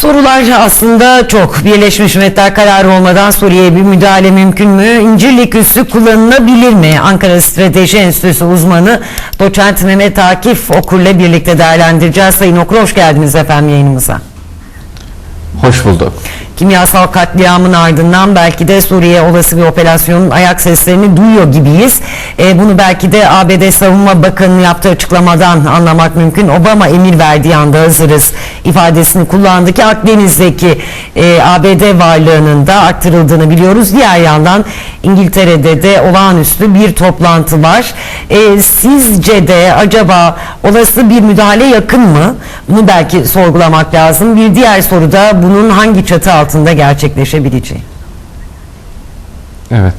Sorular aslında çok. Birleşmiş Milletler kararı olmadan Suriye'ye bir müdahale mümkün mü? İncirlik üssü kullanılabilir mi? Ankara Strateji Enstitüsü uzmanı doçent Mehmet Akif Okur'la birlikte değerlendireceğiz. Sayın Okur hoş geldiniz efendim yayınımıza. Hoş bulduk. Kimyasal katliamın ardından belki de Suriye olası bir operasyonun ayak seslerini duyuyor gibiyiz. E, bunu belki de ABD Savunma Bakanı'nın yaptığı açıklamadan anlamak mümkün. Obama emir verdiği anda hazırız ifadesini kullandı ki Akdeniz'deki e, ABD varlığının da arttırıldığını biliyoruz. Diğer yandan İngiltere'de de olağanüstü bir toplantı var. E, sizce de acaba olası bir müdahale yakın mı? Bunu belki sorgulamak lazım. Bir diğer soru da bunun hangi çatı altında gerçekleşebileceği. Evet.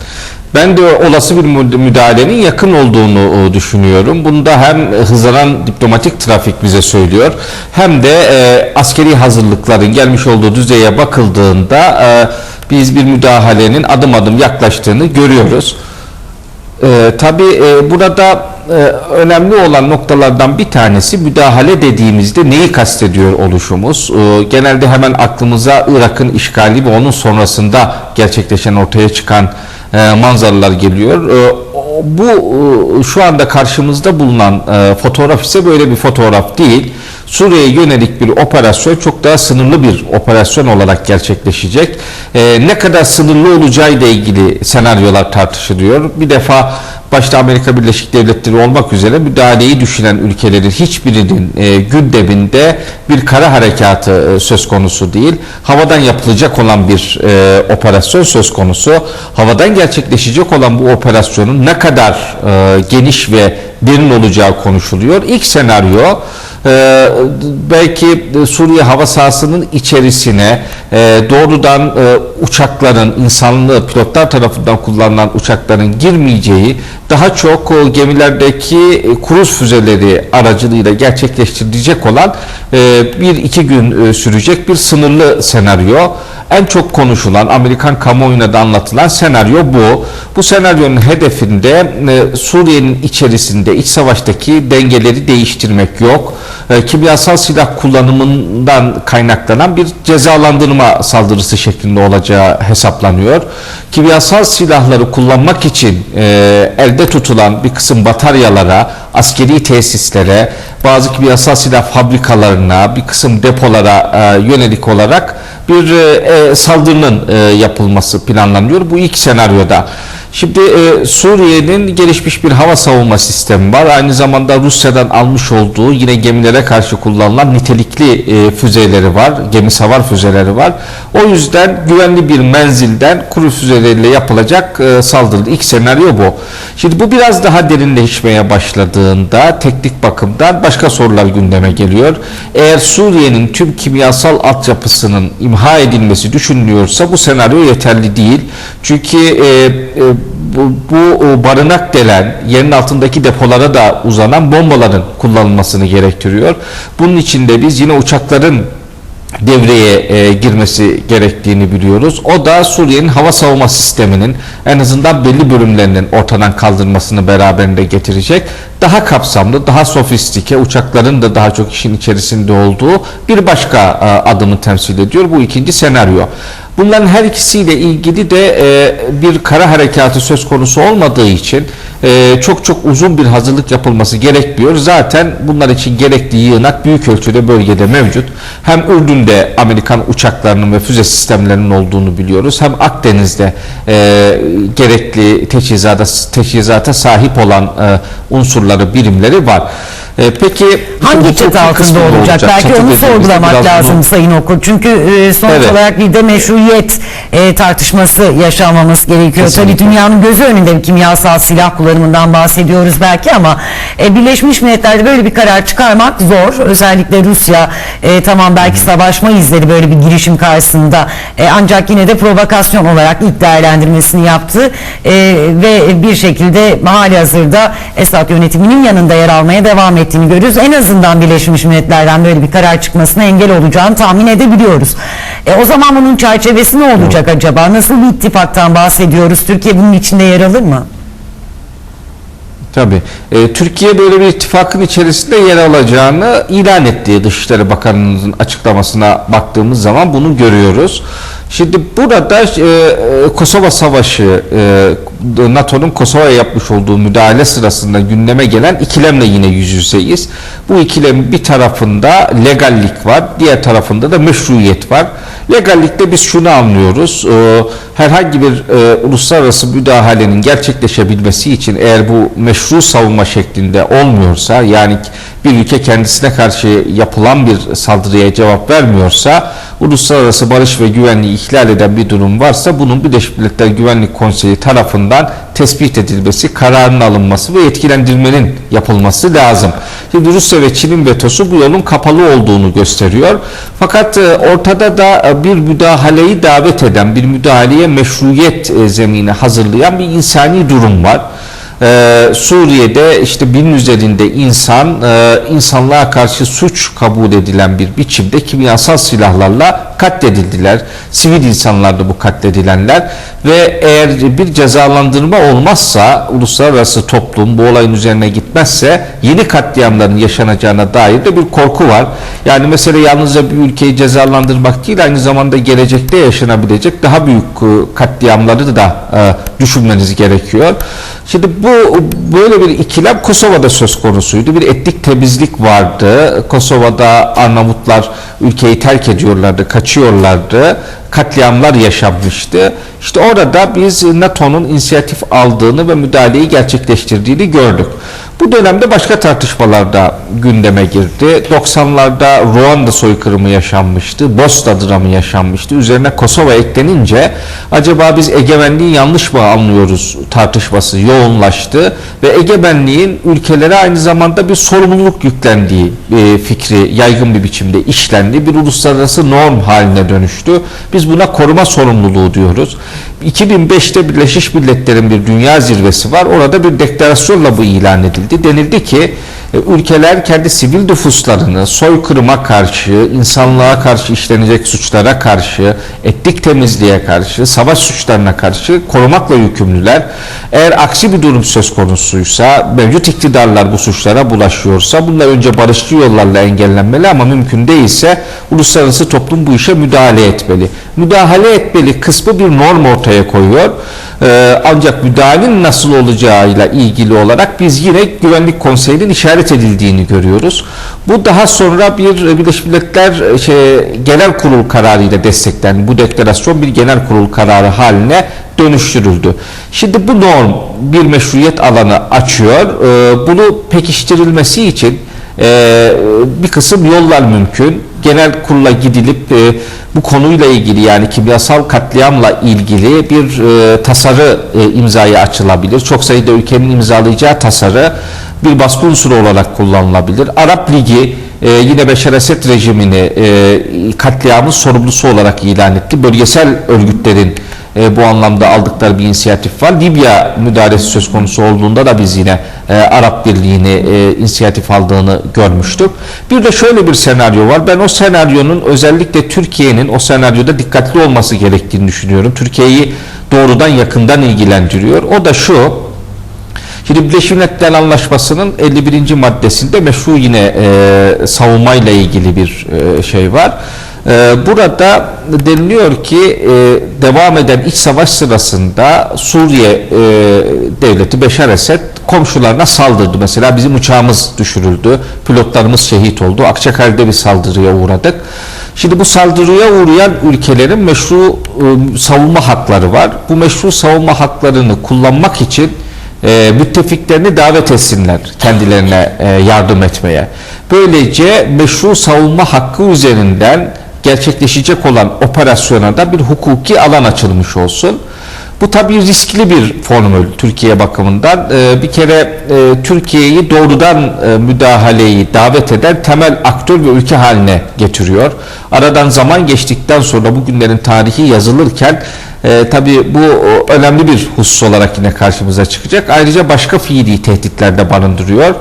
Ben de olası bir mü- müdahalenin yakın olduğunu e, düşünüyorum. Bunda hem hızlanan diplomatik trafik bize söylüyor hem de e, askeri hazırlıkların gelmiş olduğu düzeye bakıldığında e, biz bir müdahalenin adım adım yaklaştığını görüyoruz. Ee, tabii e, burada e, önemli olan noktalardan bir tanesi müdahale dediğimizde neyi kastediyor oluşumuz? Ee, genelde hemen aklımıza Irak'ın işgali ve onun sonrasında gerçekleşen ortaya çıkan e, manzaralar geliyor. O- bu e, şu anda karşımızda bulunan e, fotoğraf ise böyle bir fotoğraf değil. Suriye'ye yönelik bir operasyon çok daha sınırlı bir operasyon olarak gerçekleşecek. Ee, ne kadar sınırlı olacağı ile ilgili senaryolar tartışılıyor. Bir defa başta Amerika Birleşik Devletleri olmak üzere müdahaleyi düşünen ülkelerin hiçbirinin e, gündeminde bir kara harekatı e, söz konusu değil. Havadan yapılacak olan bir e, operasyon söz konusu. Havadan gerçekleşecek olan bu operasyonun ne kadar e, geniş ve derin olacağı konuşuluyor. İlk senaryo e, belki Suriye hava sahasının içerisine e, doğrudan e, uçakların insanlı pilotlar tarafından kullanılan uçakların girmeyeceği daha çok o gemilerdeki e, kruz füzeleri aracılığıyla gerçekleştirilecek olan e, bir iki gün e, sürecek bir sınırlı senaryo. En çok konuşulan Amerikan kamuoyuna da anlatılan senaryo bu. Bu senaryonun hedefinde e, Suriye'nin içerisinde iç savaştaki dengeleri değiştirmek yok. E, kimyasal silah kullanımından kaynaklanan bir cezalandırma saldırısı şeklinde olacağı hesaplanıyor. Kimyasal silahları kullanmak için e, elde tutulan bir kısım bataryalara, askeri tesislere, bazı kimyasal silah fabrikalarına, bir kısım depolara e, yönelik olarak bir saldırının yapılması planlanıyor. Bu ilk senaryoda. Şimdi e, Suriye'nin gelişmiş bir hava savunma sistemi var. Aynı zamanda Rusya'dan almış olduğu yine gemilere karşı kullanılan nitelikli e, füzeleri var. Gemi savar füzeleri var. O yüzden güvenli bir menzilden kuru füzeleriyle yapılacak e, saldırı. İlk senaryo bu. Şimdi bu biraz daha derinleşmeye başladığında teknik bakımdan başka sorular gündeme geliyor. Eğer Suriye'nin tüm kimyasal altyapısının imha edilmesi düşünülüyorsa bu senaryo yeterli değil. Çünkü e, e, bu, bu barınak delen yerin altındaki depolara da uzanan bombaların kullanılmasını gerektiriyor. Bunun için de biz yine uçakların devreye e, girmesi gerektiğini biliyoruz. O da Suriye'nin hava savunma sisteminin en azından belli bölümlerinin ortadan kaldırmasını beraberinde getirecek. Daha kapsamlı, daha sofistike, uçakların da daha çok işin içerisinde olduğu bir başka e, adımı temsil ediyor. Bu ikinci senaryo. Bunların her ikisiyle ilgili de e, bir kara harekatı söz konusu olmadığı için e, çok çok uzun bir hazırlık yapılması gerekmiyor. Zaten bunlar için gerekli yığınak büyük ölçüde bölgede mevcut. Hem Ürdün'de Amerikan uçaklarının ve füze sistemlerinin olduğunu biliyoruz. Hem Akdeniz'de e, gerekli teçhizata, teçhizata sahip olan e, unsurları, birimleri var. E, peki Hangi çatı altında ne olacak? Belki Çatı onu sorgulamak lazım bunu- Sayın Okur. Çünkü e, sonuç Evet. olarak bir de meşruiyet e, tartışması yaşanmaması gerekiyor. Kesinlikle. Tabii dünyanın gözü önünde bir kimyasal silah kullanımından bahsediyoruz belki ama e, Birleşmiş Milletler'de böyle bir karar çıkarmak zor. Özellikle Rusya e, tamam belki savaşma izleri böyle bir girişim karşısında E, ancak yine de provokasyon olarak ilk değerlendirmesini yaptı E, ve bir şekilde hali hazırda Esad yönetiminin yanında yer almaya devam ettiğini görüyoruz. En azından Birleşmiş Milletler'den böyle bir karar çıkmasına engel olacağını tahmin edebiliyoruz. E, o zaman bunun çerçevesi ne olacak acaba? Nasıl bir ittifaktan bahsediyoruz? Türkiye bunun içinde yer alır mı? Tabii. E, Türkiye böyle bir ittifakın içerisinde yer alacağını ilan etti Dışişleri Bakanı'nın açıklamasına baktığımız zaman bunu görüyoruz. Şimdi burada e, e, Kosova Savaşı, e, NATO'nun Kosova'ya yapmış olduğu müdahale sırasında gündeme gelen ikilemle yine yüz yüzeyiz. Bu ikilemin bir tarafında legallik var, diğer tarafında da meşruiyet var. Legallikte biz şunu anlıyoruz, herhangi bir uluslararası müdahalenin gerçekleşebilmesi için eğer bu meşru savunma şeklinde olmuyorsa, yani bir ülke kendisine karşı yapılan bir saldırıya cevap vermiyorsa, uluslararası barış ve güvenliği ihlal eden bir durum varsa bunun Birleşmiş Milletler Güvenlik Konseyi tarafından tespit edilmesi, kararın alınması ve yetkilendirmenin yapılması lazım. Şimdi Rusya ve Çin'in vetosu bu yolun kapalı olduğunu gösteriyor. Fakat e, ortada da e, bir müdahaleyi davet eden, bir müdahaleye meşruiyet e, zemini hazırlayan bir insani durum var. Ee, Suriye'de işte binin üzerinde insan e, insanlığa karşı suç kabul edilen bir biçimde kimyasal silahlarla katledildiler. Sivil insanlardı bu katledilenler ve eğer bir cezalandırma olmazsa uluslararası toplum bu olayın üzerine gitmezse yeni katliamların yaşanacağına dair de bir korku var. Yani mesele yalnızca bir ülkeyi cezalandırmak değil aynı zamanda gelecekte yaşanabilecek daha büyük e, katliamları da e, düşünmeniz gerekiyor. Şimdi bu böyle bir ikilem Kosova'da söz konusuydu. Bir etnik temizlik vardı. Kosova'da Arnavutlar ülkeyi terk ediyorlardı, kaçıyorlardı. Katliamlar yaşanmıştı. İşte orada biz NATO'nun inisiyatif aldığını ve müdahaleyi gerçekleştirdiğini gördük. Bu dönemde başka tartışmalar da gündeme girdi. 90'larda Ruanda soykırımı yaşanmıştı. Bosna dramı yaşanmıştı. Üzerine Kosova eklenince acaba biz egemenliği yanlış mı anlıyoruz tartışması yoğunlaştı ve egemenliğin ülkelere aynı zamanda bir sorumluluk yüklendiği e, fikri yaygın bir biçimde işlendi. Bir uluslararası norm haline dönüştü. Biz buna koruma sorumluluğu diyoruz. 2005'te Birleşmiş Milletler'in bir dünya zirvesi var. Orada bir deklarasyonla bu ilan edildi. Denildi ki ülkeler kendi sivil nüfuslarını soykırıma karşı, insanlığa karşı işlenecek suçlara karşı, etnik temizliğe karşı, savaş suçlarına karşı korumakla yükümlüler. Eğer aksi bir durum söz konusuysa, mevcut iktidarlar bu suçlara bulaşıyorsa bunlar önce barışçı yollarla engellenmeli ama mümkün değilse uluslararası toplum bu işe müdahale etmeli. Müdahale etmeli kısmı bir norm ortaya koyuyor. Ee, ancak müdahalenin nasıl olacağıyla ilgili olarak biz yine Güvenlik Konseyi'nin işaret edildiğini görüyoruz. Bu daha sonra bir Birleşmiş Milletler şey, Genel Kurul kararıyla desteklendi. Bu deklarasyon bir genel kurul kararı haline dönüştürüldü. Şimdi bu norm bir meşruiyet alanı açıyor. Ee, bunu pekiştirilmesi için e, bir kısım yollar mümkün. Genel kurula gidilip e, bu konuyla ilgili yani kimyasal katliamla ilgili bir e, tasarı e, imzaya açılabilir. Çok sayıda ülkenin imzalayacağı tasarı bir baskı unsuru olarak kullanılabilir. Arap Ligi e, yine Beşar Esed rejimini e, katliamın sorumlusu olarak ilan etti. Bölgesel örgütlerin e, bu anlamda aldıkları bir inisiyatif var. Libya müdahalesi söz konusu olduğunda da biz yine e, Arap Birliği'ni e, inisiyatif aldığını görmüştük. Bir de şöyle bir senaryo var. Ben o senaryonun özellikle Türkiye'nin o senaryoda dikkatli olması gerektiğini düşünüyorum. Türkiye'yi doğrudan yakından ilgilendiriyor. O da şu. Milletler Anlaşması'nın 51. maddesinde meşru yine e, savunmayla ilgili bir e, şey var. E, burada deniliyor ki e, devam eden iç savaş sırasında Suriye e, devleti Beşar Esed komşularına saldırdı. Mesela bizim uçağımız düşürüldü, pilotlarımız şehit oldu. Akçakale'de bir saldırıya uğradık. Şimdi bu saldırıya uğrayan ülkelerin meşru e, savunma hakları var. Bu meşru savunma haklarını kullanmak için e, müttefiklerini davet etsinler kendilerine e, yardım etmeye. Böylece meşru savunma hakkı üzerinden gerçekleşecek olan operasyona da bir hukuki alan açılmış olsun. Bu tabii riskli bir formül Türkiye bakımından. Ee, bir kere e, Türkiye'yi doğrudan e, müdahaleyi davet eden temel aktör ve ülke haline getiriyor. Aradan zaman geçtikten sonra bugünlerin tarihi yazılırken e, tabii bu önemli bir husus olarak yine karşımıza çıkacak. Ayrıca başka fiili tehditler de barındırıyor.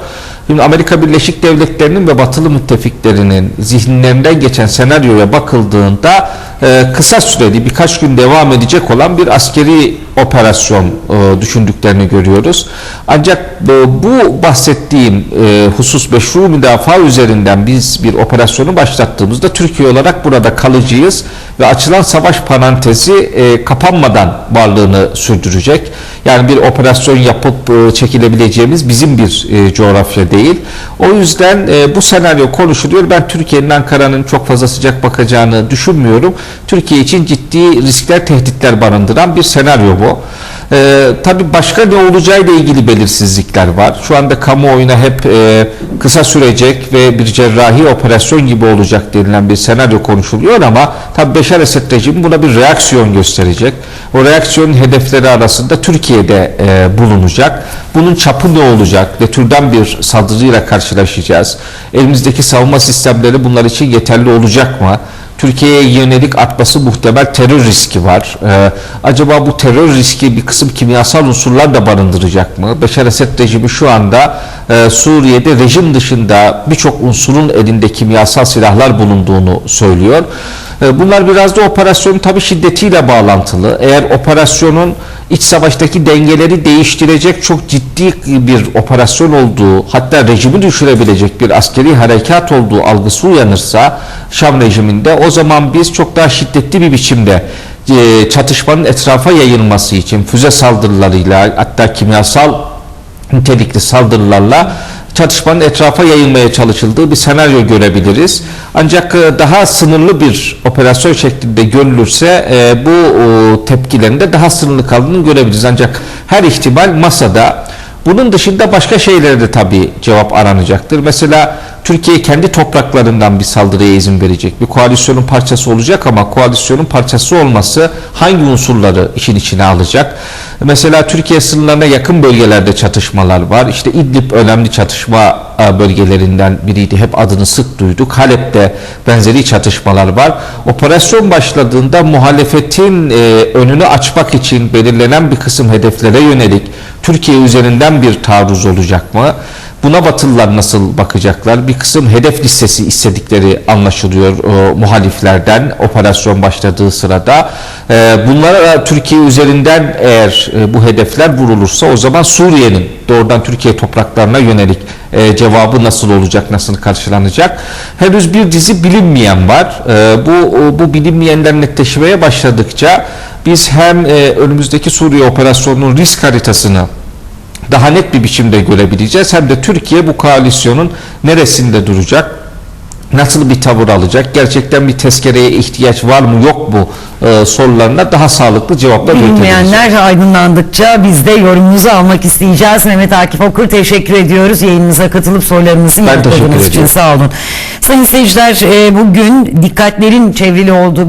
Şimdi Amerika Birleşik Devletleri'nin ve batılı müttefiklerinin zihinlerinden geçen senaryoya bakıldığında e, kısa süreli birkaç gün devam edecek olan bir askeri operasyon e, düşündüklerini görüyoruz. Ancak e, bu bahsettiğim e, husus meşru müdafaa üzerinden biz bir operasyonu başlattığımızda Türkiye olarak burada kalıcıyız ve açılan savaş parantezi kapanmadan varlığını sürdürecek. Yani bir operasyon yapıp çekilebileceğimiz bizim bir coğrafya değil. O yüzden bu senaryo konuşuluyor. Ben Türkiye'nin Ankara'nın çok fazla sıcak bakacağını düşünmüyorum. Türkiye için ciddi riskler, tehditler barındıran bir senaryo bu. Ee, tabii başka ne olacağıyla ilgili belirsizlikler var. Şu anda kamuoyuna hep e, kısa sürecek ve bir cerrahi operasyon gibi olacak denilen bir senaryo konuşuluyor ama tabii Beşar Esed rejimi buna bir reaksiyon gösterecek. O reaksiyonun hedefleri arasında Türkiye'de e, bulunacak. Bunun çapı ne olacak? Ne türden bir saldırıyla karşılaşacağız? Elimizdeki savunma sistemleri bunlar için yeterli olacak mı? Türkiye'ye yönelik artması muhtemel terör riski var. Ee, acaba bu terör riski bir kısım kimyasal unsurlar da barındıracak mı? Beşar Esed rejimi şu anda e, Suriye'de rejim dışında birçok unsurun elinde kimyasal silahlar bulunduğunu söylüyor. E, bunlar biraz da operasyonun tabii şiddetiyle bağlantılı. Eğer operasyonun iç savaştaki dengeleri değiştirecek çok ciddi bir operasyon olduğu hatta rejimi düşürebilecek bir askeri harekat olduğu algısı uyanırsa Şam rejiminde o zaman biz çok daha şiddetli bir biçimde e, çatışmanın etrafa yayılması için füze saldırılarıyla hatta kimyasal nitelikli saldırılarla çatışmanın etrafa yayılmaya çalışıldığı bir senaryo görebiliriz. Ancak e, daha sınırlı bir operasyon şeklinde görülürse e, bu tepkilerin de daha sınırlı kaldığını görebiliriz. Ancak her ihtimal masada. Bunun dışında başka şeylere de tabii cevap aranacaktır. Mesela Türkiye kendi topraklarından bir saldırıya izin verecek. Bir koalisyonun parçası olacak ama koalisyonun parçası olması hangi unsurları işin içine alacak? Mesela Türkiye sınırlarına yakın bölgelerde çatışmalar var. İşte İdlib önemli çatışma e, bölgelerinden biriydi. Hep adını sık duyduk. Halep'te benzeri çatışmalar var. Operasyon başladığında muhalefetin e, önünü açmak için belirlenen bir kısım hedeflere yönelik Türkiye üzerinden bir taarruz olacak mı? Buna Batılılar nasıl bakacaklar? Bir kısım hedef listesi istedikleri anlaşılıyor o, muhaliflerden operasyon başladığı sırada. E, bunlara Türkiye üzerinden eğer e, bu hedefler vurulursa o zaman Suriye'nin doğrudan Türkiye topraklarına yönelik e, cevabı nasıl olacak, nasıl karşılanacak? Henüz bir dizi bilinmeyen var. E, bu bu bilinmeyenler netleşmeye başladıkça biz hem e, önümüzdeki Suriye operasyonunun risk haritasını daha net bir biçimde görebileceğiz. Hem de Türkiye bu koalisyonun neresinde duracak? Nasıl bir tavır alacak? Gerçekten bir tezkereye ihtiyaç var mı yok mu e, sorularına daha sağlıklı cevaplar. Bilinmeyenler aydınlandıkça biz de yorumunuzu almak isteyeceğiz. Mehmet Akif Okur teşekkür ediyoruz. Yayınımıza katılıp teşekkür yanıtladığınız için sağ olun. Sayın seyirciler e, bugün dikkatlerin çevrili olduğu